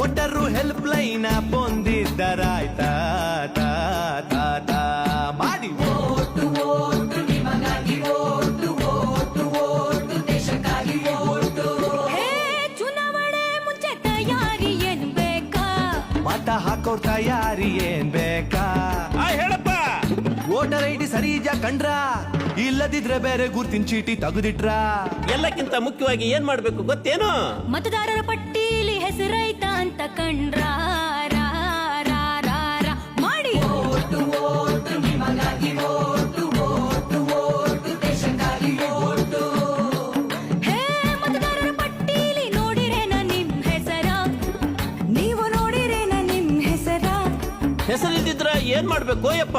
ಒಟ್ಟರು help line ಬಂದಿದ್ದರಾಯ್ತ ತಾ ತಾ ತಾ ಮಾಡಿ. ಹೇ ಚುನಾವಣೆ ಮುಂಚೆ ತಯಾರಿ ಏನ್ ಬೇಕಾ? ಮತ ಹಾಕೋರ್ ತಯಾರಿ ಏನ್ ಬೇಕಾ? ಆ ಹೇಳಪ್ಪ. ವೋಟರ್ ಐ ಡಿ ಸರಿ ಇದ್ಯಾ ಕಂಡ್ರ? ಇಲ್ಲದಿದ್ರೆ ಬೇರೆ ಗುರ್ತಿನ ಚೀಟಿ ತೆಗೆದಿಟ್ರ? ಎಲ್ಲಕ್ಕಿಂತ ಮುಖ್ಯವಾಗಿ ಏನ್ ಮಾಡ್ಬೇಕು ಗೊತ್ತೇನು? ಮತದಾರರ ಪಟ್ಟೀಲಿ ಹೆಸರ ಹೆಸರಿದ್ದಿದ್ರ ಏನ್ ಮಾಡ್ಬೇಕು ಯಪ್ಪ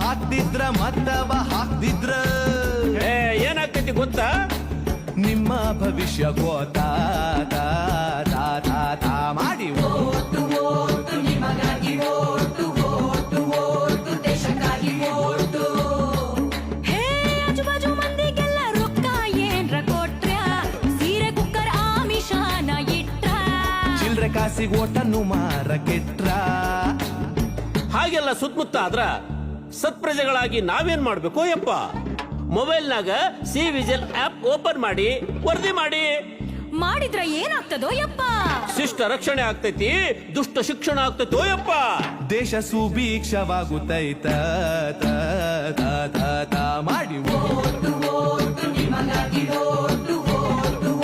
ಹಾಕ್ತಿದ್ರ ಮತ್ತವ ಹಾಕ್ತಿದ್ರ ಏ, ಏನಾಗ್ತೈತಿ ಗೊತ್ತಾ? ನಿಮ್ಮ ಭವಿಷ್ಯ ಗೋತಾ ತಾ, ತಾ, ತಾ, ದೇಶಕ್ಕಾಗಿ ಮಾಡಿ ಹೇ ಆಜುಬಾಜು ಮಂದಿಗೆಲ್ಲ ರೊಕ್ಕ ಏನ್ರ ಕೊಟ್ರ್ಯಾ ಸೀರೆ ಕುಕ್ಕರ್ ಆಮಿಷಾನ ಇಟ್ರ? ಚಿಲ್ರೆ ಕಾಸಿಗೆ ಓಟನ್ನು ಮಾರ ಕೆಟ್ರ ಹಾಗೆಲ್ಲ ಸುತ್ತಮುತ್ತ ಆದ್ರ ಸತ್ಪ್ರಜೆಗಳಾಗಿ ನಾವೇನ್ ಮಾಡ್ಬೇಕು ಯಪ್ಪ? ಮೊಬೈಲ್ನಾಗ ಸಿ ವಿಜಿಲ್ ಆಪ್ ಓಪನ್ ಮಾಡಿ ವರದಿ ಮಾಡಿ. ಮಾಡಿದ್ರ ಏನಾಗ್ತದೋ ಯಪ್ಪ? ಶಿಷ್ಟ ರಕ್ಷಣೆ ಆಗ್ತೈತಿ ದುಷ್ಟ ಶಿಕ್ಷಣ ಆಗ್ತೈತೋ ಯಪ್ಪ? ದೇಶ ಸುಭೀಕ್ಷವಾಗುತ್ತೈತ ತ, ತ, ತ, ತ. ಮಾಡಿ. ಹೇ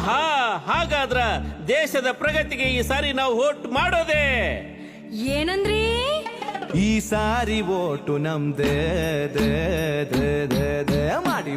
ಆಹಾ ಹಾಗಾದ್ರ ದೇಶದ ಪ್ರಗತಿಗೆ ಈ ಸಾರಿ ನಾವು ವೋಟ್ ಮಾಡೋದೆ? ಏನಂದ್ರಿ? ಈ ಸಾರಿ ಓಟು ನಮ್ದೇ ದೇ ದೇ ದೇ ದೇ ಮಾಡಿ.